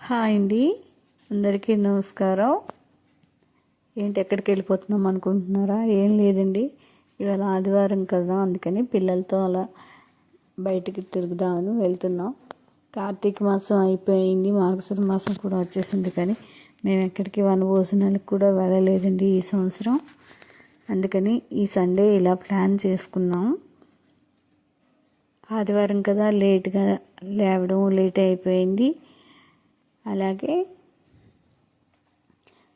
Hi అండి. అందరికీ నమస్కారం. ఏంటి ఎక్కడికి వెళ్ళిపోతున్నాం అనుకుంటున్నారా? ఏం లేదండి. ఇవాళ ఆదివారం కదా అందుకని పిల్లలతో అలా బయటికి తిరుగుదామని వెళ్తున్నాం. కార్తీక మాసం అయిపోయింది మార్గశిర మాసం కూడా వచ్చేసింది కానీ మేము ఎక్కడికి వనభోజనాలకు కూడా వెళ్ళలేదండి ఈ సంవత్సరం. అందుకని ఈ సండే ఇలా ప్లాన్ చేసుకున్నాం. ఆదివారం కదా లేట్గా లేవడం లేట్ అయిపోయింది. అలాగే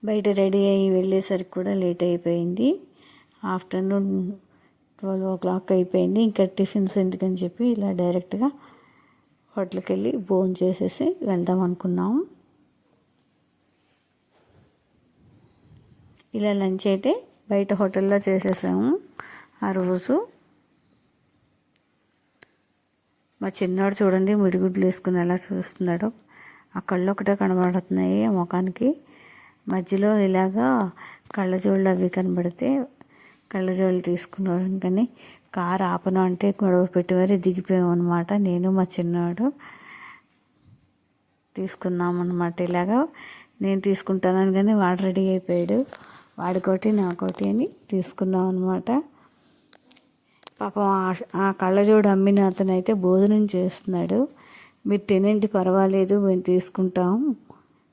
బయట రెడీ అయ్యి వెళ్ళేసరికి కూడా లేట్ అయిపోయింది. ఆఫ్టర్నూన్ ట్వెల్వ్ ఓ క్లాక్ అయిపోయింది. ఇంకా టిఫిన్స్ ఎందుకని చెప్పి ఇలా డైరెక్ట్గా హోటల్కి వెళ్ళి భోజనం చేసేసి వెళ్దాం అనుకున్నాము. ఇలా లంచ్ అయితే బయట హోటల్లో చేసేసాము ఆ రోజు. మా చిన్నవాడు చూడండి మిడిగుడ్లు వేసుకుని ఎలా చూస్తున్నాడో. ఆ కళ్ళు ఒకటే కనబడుతున్నాయి ఆ ముఖానికి. మధ్యలో ఇలాగా కళ్ళజోళ్ళు అవి కనబడితే కళ్ళజోళ్ళు తీసుకున్నాడు కానీ కారు ఆపను అంటే గొడవ పెట్టి మరీ దిగిపోయాం అనమాట నేను మా చిన్నవాడు తీసుకున్నాం అనమాట ఇలాగా నేను తీసుకుంటానని కానీ వాడు రెడీ అయిపోయాడు. వాడికోటి నాకోటి అని తీసుకున్నాం అనమాట పాపం ఆ కళ్ళజోడు అమ్మిన అతను అయితే భోజనం చేస్తున్నాడు. మీరు తినండి పర్వాలేదు మేము తీసుకుంటాం.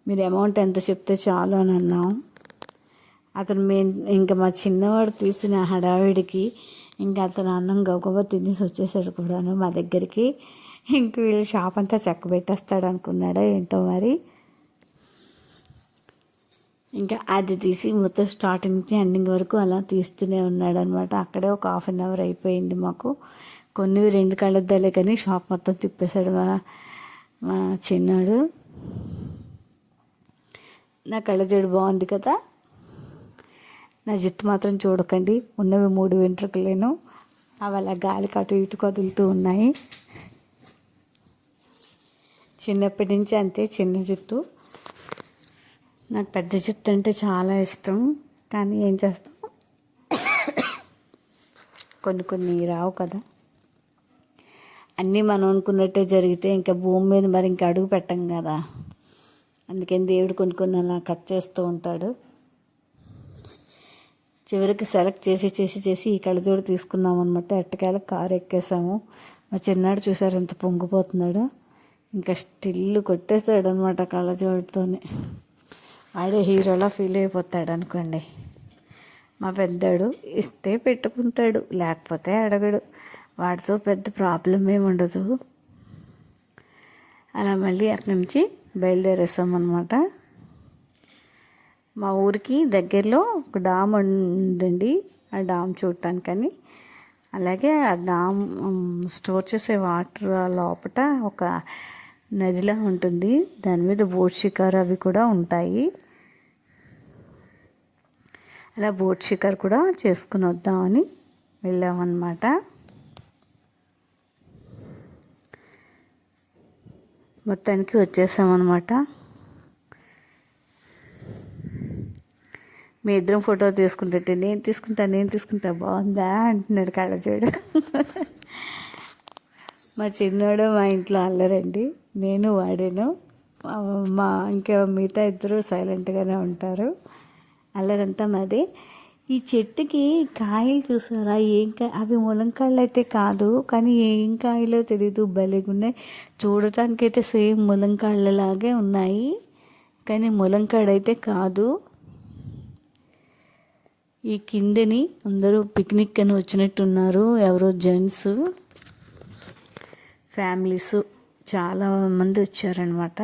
మీరు అమౌంట్ ఎంత చెప్తే చాలు అని అన్నాం. అతను మేము ఇంకా మా చిన్నవాడు తీసిన హడావిడికి ఇంకా అతను అన్నం గబగబా తినేసి వచ్చేసాడు కూడాను మా దగ్గరికి. ఇంక వీళ్ళు షాప్ అంతా చెక్క పెట్టేస్తాడు అనుకున్నాడో ఏంటో మరి. ఇంకా అది తీసి మొత్తం స్టార్టింగ్ నుంచి ఎండింగ్ వరకు అలా తీస్తూనే ఉన్నాడు అనమాట అక్కడే ఒక హాఫ్ అన్ అవర్ అయిపోయింది మాకు. కొన్ని రెండు కళ్ళద్దాలే కానీ షాప్ మొత్తం తిప్పేశాడు మా మా చిన్నాడు. నా కళ్ళజోడు బాగుంది కదా. నా జుట్టు మాత్రం చూడకండి. ఉన్నవి మూడు వెంట్రుకలేను. అవి అలా గాలికి అటు ఇటు కదులుతూ ఉన్నాయి. చిన్నప్పటి నుంచి అంతే చిన్న జుట్టు. నాకు పెద్ద జుట్టు అంటే చాలా ఇష్టం. కానీ ఏం చేస్తాం? కొన్ని కొన్ని రావు కదా. అన్నీ మనం అనుకున్నట్టే జరిగితే ఇంకా భూమి మీద మరి ఇంకా అడుగు పెట్టం కదా. అందుకని దేవుడు కొన్ని కొన్ని అలా కట్ చేస్తూ ఉంటాడు. చివరికి సెలెక్ట్ చేసి చేసి చేసి ఈ కళ్ళజోడు తీసుకున్నాం అనమాట ఎట్టకేళ కారు ఎక్కేసాము. మా చిన్నాడు చూసారు ఎంత పొంగిపోతున్నాడు. ఇంకా స్టిల్ కొట్టేస్తాడు అనమాట కళ్ళజోడుతోనే. వాడే హీరోలా ఫీల్ అయిపోతాడు అనుకోండి. మా పెద్దాడు ఇస్తే పెట్టుకుంటాడు లేకపోతే అడగడు. వాడితో పెద్ద ప్రాబ్లం ఏమి ఉండదు. అలా మళ్ళీ అక్కడి నుంచి బయలుదేరేసాం అనమాట మా ఊరికి దగ్గరలో ఒక డామ్ ఉందండి. ఆ డామ్ చూడటానికని. అలాగే ఆ డామ్ స్టోర్ చేసే వాటర్ లోపల ఒక నదిలా ఉంటుంది. దాని మీద బోట్ షికార్ అవి కూడా ఉంటాయి. అలా బోట్ షికార్ కూడా చేసుకుని వద్దామని వెళ్ళామన్నమాట. మొత్తానికి వచ్చేసామన్నమాట. మీ ఇద్దరం ఫోటో తీసుకుంటుంటే నేను తీసుకుంటా నేను తీసుకుంటా బాగుందా? అంటున్నాడు కళ్ళజోడు. మా చిన్నోడు మా ఇంట్లో అల్లరండి. నేను వాడాను. మా ఇంకా మిగతా ఇద్దరు సైలెంట్గానే ఉంటారు. అల్లరంతా మాది. ఈ చెట్టుకి కాయలు చూసారా? ఏం కాయ అవి ములంకాయలు అయితే కాదు కానీ ఏం కాయలో తెలీదు. భలేగున్నాయి చూడటానికి అయితే సేమ్ ములంకాయలలాగే ఉన్నాయి కానీ ములంకాడైతే కాదు. ఈ కిందని అందరూ పిక్నిక్ అని వచ్చినట్టున్నారు ఎవరో జెంట్స్ ఫ్యామిలీస్ చాలా మంది వచ్చారనమాట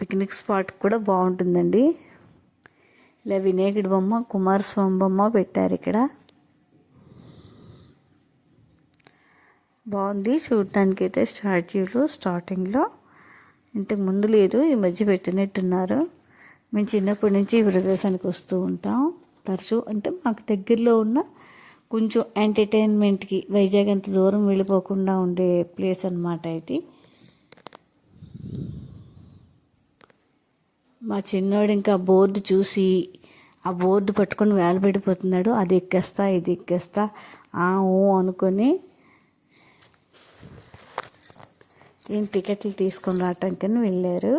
పిక్నిక్ స్పాట్ కూడా బాగుంటుందండి. ఇలా వినాయకుడి బొమ్మ కుమారస్వామి బొమ్మ పెట్టారు ఇక్కడ. బాగుంది. చూడటానికి అయితే స్టాచ్యూలు స్టార్టింగ్లో ఇంతకు ముందు లేదు ఈ మధ్య పెట్టినట్టున్నారు. మేము చిన్నప్పటి నుంచి ఈ ప్రదేశానికి వస్తూ ఉంటాం. తరచూ అంటే మాకు దగ్గరలో ఉన్న కొంచెం ఎంటర్టైన్మెంట్కి వైజాగ్ అంత దూరం వెళ్ళిపోకుండా ఉండే ప్లేస్ అనమాట ఇది. మా చిన్నోడు ఇంకా బోర్డు చూసి ఆ బోర్డు పట్టుకొని వేలబడిపోతున్నాడు అది ఎక్కేస్తా ఇది ఎక్కేస్తా ఆ ఊ అనుకొని ఈయన టికెట్లు తీసుకొని రావటానికని వెళ్ళారు.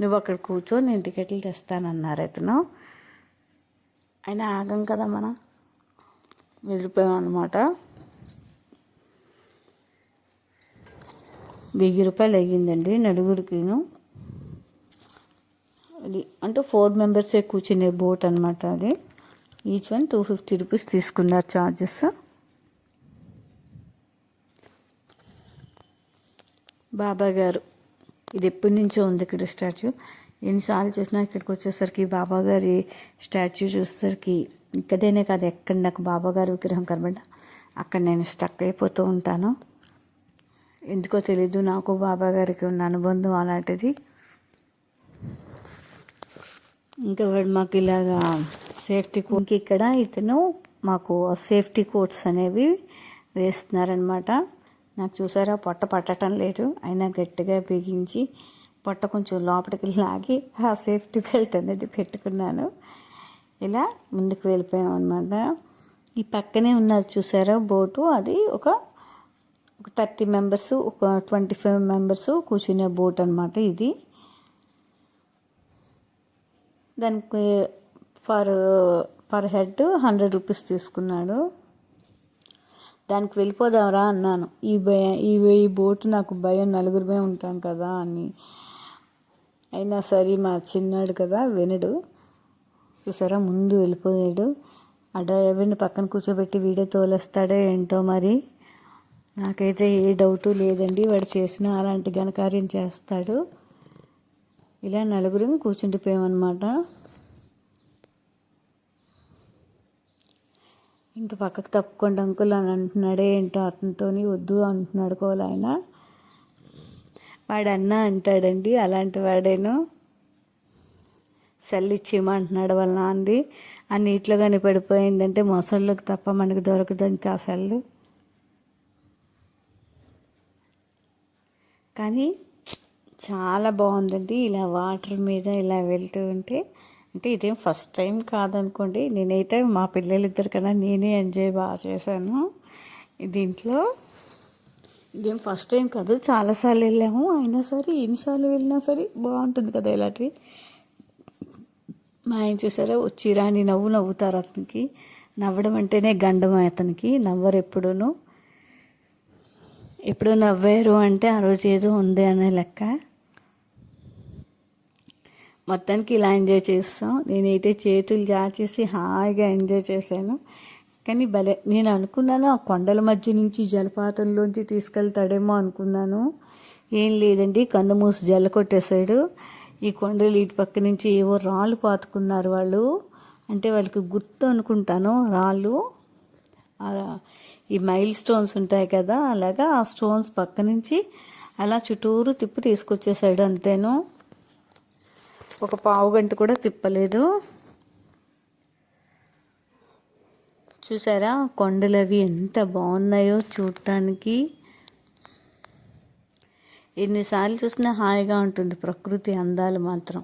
నువ్వు అక్కడ కూర్చో నేను టికెట్లు తెస్తానన్నారు అతను అయినా ఆగం కదా మనం. వెళ్ళిపోయాం అనమాట వెయ్యి రూపాయలు అయ్యిందండి నలుగురికిను అంటే ఫోర్ మెంబర్సే కూర్చునే బోట్ అనమాట అది. Each one two fifty rupees తీసుకున్నారు ఛార్జెస్ బాబా గారు ఇది ఎప్పటి నుంచో ఉంది ఇక్కడ స్టాచ్యూ. ఎన్నిసార్లు చూసినా ఇక్కడికి వచ్చేసరికి బాబా గారి స్టాచ్యూ చూసేసరికి ఇక్కడేనే కాదు ఎక్కడ నాకు బాబా గారి విగ్రహం కనబడ్డా అక్కడ నేను స్టక్ అయిపోతూ ఉంటాను. ఎందుకో తెలీదు నాకు బాబా గారికి ఉన్న అనుబంధం అలాంటిది. ఇంకా వాడు మాకు ఇలాగా సేఫ్టీ కోట్ ఇక్కడ ఇతను మాకు సేఫ్టీ కోట్స్ అనేవి వేస్తున్నారనమాట నాకు చూసారా? పొట్ట పట్టడం లేదు. అయినా గట్టిగా బిగించి పొట్ట కొంచెం లోపలికి లాగి ఆ సేఫ్టీ బెల్ట్ అనేది పెట్టుకున్నాను. ఇలా ముందుకు వెళ్ళిపోయాం అనమాట ఈ పక్కనే ఉన్నారు చూసారా? బోటు. అది ఒక ఒక థర్టీ మెంబర్స్ ఒక ట్వంటీ ఫైవ్ మెంబర్స్ కూర్చునే బోట్ అనమాట ఇది. దానికి for per head hundred rupees తీసుకున్నాడు. దానికి వెళ్ళిపోదాంరా అన్నాను. ఈ భయం ఈ ఈ బోటు నాకు భయం నలుగురిమే ఉంటాం కదా అని. అయినా సరే మా చిన్నాడు కదా వినడు. చూసారా ముందు వెళ్ళిపోయాడు. ఆ డ్రైవర్ని పక్కన కూర్చోబెట్టి వీడే తోలేస్తాడో ఏంటో మరి? నాకైతే ఏ డౌటు లేదండి. వాడు చేసిన అలాంటి ఘనకార్యం చేస్తాడు. ఇలా నలుగురం కూర్చుండిపోయామన్నమాట. ఇంకా పక్కకు తప్పుకోండి అంకుల్ అని అంటున్నాడే ఏంటో అతనితోని వద్దు అంటున్నాడు కోలు ఆయన. వాడు అన్న అంటాడండి అలాంటి వాడేను. సెల్ అంటున్నాడు వాళ్ళ నాంది ఆ నీటిలో కానీ పడిపోయిందంటే మొసళ్ళకి తప్ప మనకు దొరకదు ఇంకా ఆ కానీ చాలా బాగుందండి. ఇలా వాటర్ మీద ఇలా వెళ్తూ ఉంటే అంటే ఇదేం ఫస్ట్ టైం కాదనుకోండి నేనైతే మా పిల్లలిద్దరు కన్నా నేనే ఎంజాయ్ బాగా చేశాను. దీంట్లో ఇదేం ఫస్ట్ టైం కాదు చాలాసార్లు వెళ్ళాము. అయినా సరే ఎన్నిసార్లు వెళ్ళినా సరే బాగుంటుంది కదా ఇలాంటివి. మా ఆయన చూసారా వచ్చి రాని నవ్వు నవ్వుతారు అతనికి. నవ్వడం అంటేనే గండం అతనికి నవ్వరు ఎప్పుడూను. ఎప్పుడు నవ్వారు అంటే ఆ రోజు ఏదో ఉంది అనే లెక్క. మొత్తానికి ఇలా ఎంజాయ్ చేస్తాం. నేనైతే చేతులు జాచేసి హాయిగా ఎంజాయ్ చేశాను. కానీ భలే నేను అనుకున్నాను ఆ కొండల మధ్య నుంచి జలపాతంలోంచి తీసుకెళ్తాడేమో అనుకున్నాను. ఏం లేదండి కన్ను మూసి జల్ల కొట్టేశాడు. ఈ కొండలు ఇటు పక్క నుంచి ఏవో రాళ్ళు పాతుకున్నారు వాళ్ళు. అంటే వాళ్ళకి గుర్తు అనుకుంటాను రాళ్ళు. ఈ మైల్ స్టోన్స్ ఉంటాయి కదా అలాగా ఆ స్టోన్స్ పక్క నుంచి అలా చుట్టూరు తిప్పి తీసుకొచ్చేసాడు అంతేను. ఒక పావు గంట కూడా తిప్పలేదు. చూసారా కొండలు అవి ఎంత బాగున్నాయో చూడటానికి ఎన్నిసార్లు చూసినా హాయిగా ఉంటుంది ప్రకృతి అందాలు మాత్రం.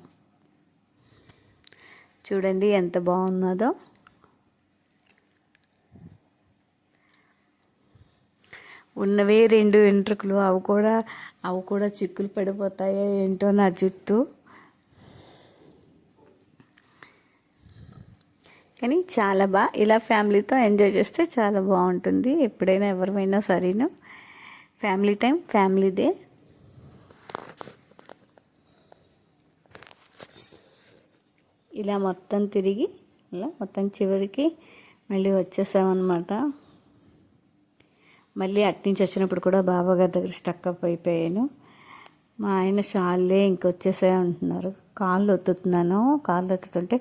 చూడండి ఎంత బాగున్నదో. ఉన్నవే రెండు వెంట్రుకలు అవి కూడా అవి కూడా చిక్కులు పడిపోతాయో ఏంటో నా జుట్టు. కానీ చాలా బాగా ఇలా ఫ్యామిలీతో ఎంజాయ్ చేస్తే చాలా బాగుంటుంది. ఎప్పుడైనా ఎవరిమైనా సరేను? ఫ్యామిలీ టైం ఫ్యామిలీదే ఇలా మొత్తం తిరిగి ఇలా మొత్తం చివరికి మళ్ళీ వచ్చేసామన్నమాట. మళ్ళీ అట్నుంచి వచ్చినప్పుడు కూడా బాబాగారి దగ్గర స్టక్ అప్ అయిపోయాను. మా ఆయన షాల్లే ఇంకొచ్చేసే అంటున్నారు. కాళ్ళు ఒత్తుతున్నాను. కాళ్ళు ఒత్తుతుంటే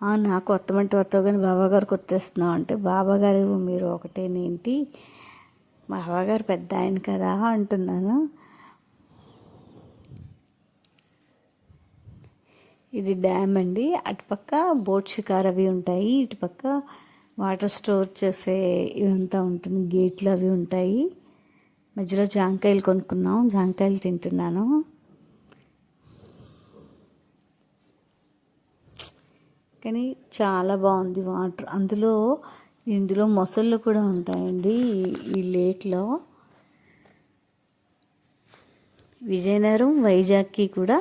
నాకు వత్తమంటే వస్తావు కానీ బాబాగారికి వత్తేస్తున్నావు అంటే బాబాగారు మీరు ఒకటేనేంటి? బాబాగారు పెద్ద ఆయన కదా అంటున్నాను. ఇది డ్యామ్ అండి. అటుపక్క బోట్ షికార్ అవి ఉంటాయి. ఇటుపక్క వాటర్ స్టోర్ చేసే ఇవంతా ఉంటుంది. గేట్లు అవి ఉంటాయి. మధ్యలో జాంకాయలు కొనుక్కున్నాం. జాంకాయలు తింటున్నాను. కానీ చాలా బాగుంది వాటర్. అందులో ఇందులో మొసళ్ళు కూడా ఉంటాయండి ఈ లేక్లో. విజయనగరం వైజాగ్కి కూడా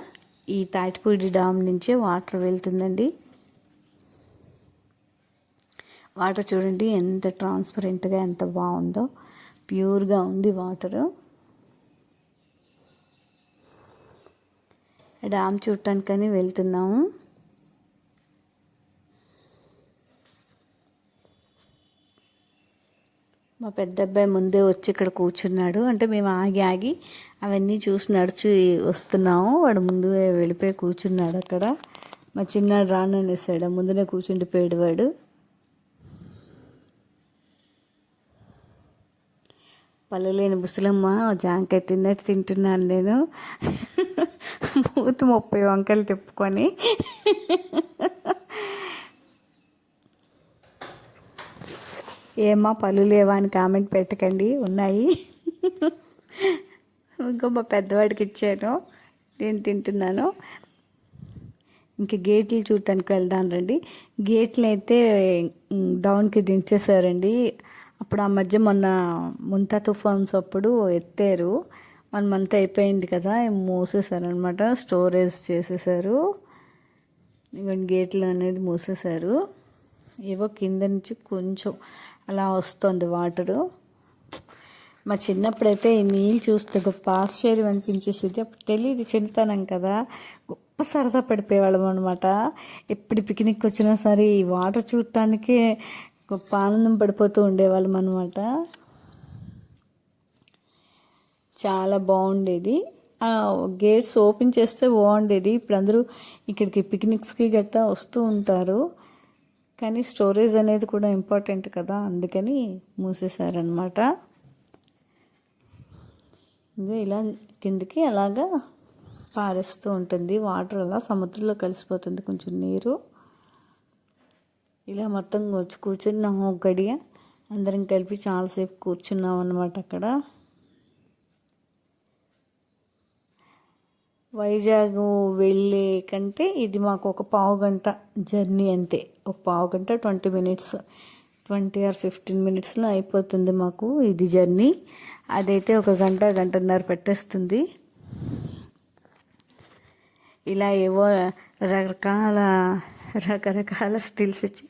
ఈ తాటిపూడి డ్యామ్ నుంచే వాటర్ వెళ్తుందండి. వాటర్ చూడండి ఎంత ట్రాన్స్పరెంట్గా ఎంత బాగుందో. ప్యూర్గా ఉంది వాటర్. డ్యామ్ చూడటానికని వెళ్తున్నాము. మా పెద్ద అబ్బాయి ముందే వచ్చి ఇక్కడ కూర్చున్నాడు. అంటే మేము ఆగి ఆగి అవన్నీ చూసి నడిచి వస్తున్నాము. వాడు ముందు వెళ్ళిపోయి కూర్చున్నాడు అక్కడ. మా చిన్నాడు రాననేసాడు. ముందునే కూర్చుండిపోయాడు వాడు పల్లెలేని ముసలమ్మ జాంకాయ తిన్నట్టు తింటున్నాను నేను. మూతి ముప్పై వంకలు తిప్పుకొని. ఏమా పళ్ళు లేవా అని కామెంట్ పెట్టకండి ఉన్నాయి. ఇంకో మా పెద్దవాడికి ఇచ్చాను నేను తింటున్నాను. ఇంక గేట్లు చూడటానికి వెళ్దాం రండి. గేట్లు అయితే డౌన్కి దించేశారండి. అప్పుడు ఆ మధ్య మొన్న ముంతా తుఫాన్స్ అప్పుడు ఎత్తారు. మన మంత్ అయిపోయింది కదా మూసేశారనమాట స్టోరేజ్ చేసేసారు ఇవన్నీ గేట్లు అనేది మూసేశారు. ఏవో కింద నుంచి కొంచెం అలా వస్తుంది వాటరు. మా చిన్నప్పుడైతే ఈ నీళ్ళు చూస్తే గొప్ప ఆశ్చర్యం అనిపించేసేది. అప్పుడు తెలియదు చిన్నతనం కదా. గొప్ప సరదా పడిపోయేవాళ్ళం అనమాట ఎప్పుడు పిక్నిక్ వచ్చినా సరే ఈ వాటర్ చూడటానికి గొప్ప ఆనందం పడిపోతూ ఉండేవాళ్ళం అనమాట చాలా బాగుండేది. ఆ గేట్స్ ఓపెన్ చేస్తే బాగుండేది. ఇప్పుడు అందరూ ఇక్కడికి పిక్నిక్స్కి గట్టా వస్తూ ఉంటారు. కానీ స్టోరేజ్ అనేది కూడా ఇంపార్టెంట్ కదా అందుకని మూసేశారనమాట ఇంకా ఇలా కిందకి అలాగా పారేస్తూ ఉంటుంది. వాటర్ అలా సముద్రంలో కలిసిపోతుంది కొంచెం నీరు. ఇలా మొత్తం వచ్చి కూర్చున్నాము ఒక గడియ. అందరం కలిపి చాలాసేపు కూర్చున్నాం అనమాట అక్కడ. వైజాగ్ వెళ్ళే కంటే ఇది మాకు ఒక పావు గంట జర్నీ అంతే. ఒక పావు గంట twenty minutes twenty or fifteen మినిట్స్లో అయిపోతుంది మాకు ఇది జర్నీ. అదైతే ఒక గంట గంటన్నర పెట్టేస్తుంది. ఇలా ఏవో రకరకాల రకరకాల స్టిల్స్ ఇచ్చి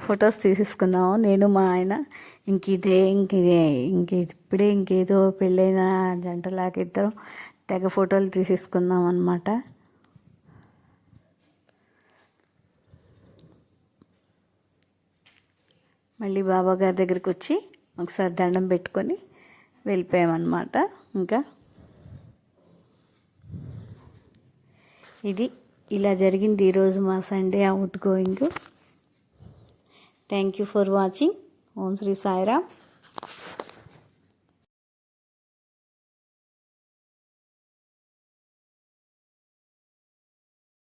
ఫొటోస్ తీసేసుకున్నాము. నేను మా ఆయన ఇంక ఇదే ఇంక ఇదే ఇంక ఇప్పుడే ఇంకేదో పెళ్ళైన జంటలాగా ఇద్దరం తెగ ఫోటోలు తీసేసుకున్నాం అనమాట మళ్ళీ బాబా గారి దగ్గరికి వచ్చి ఒకసారి దండం పెట్టుకొని వెళ్ళిపోయామన్నమాట. ఇంకా ఇది ఇలా జరిగింది ఈరోజు మా Sunday out going thank you for watching Om Shri Sairam.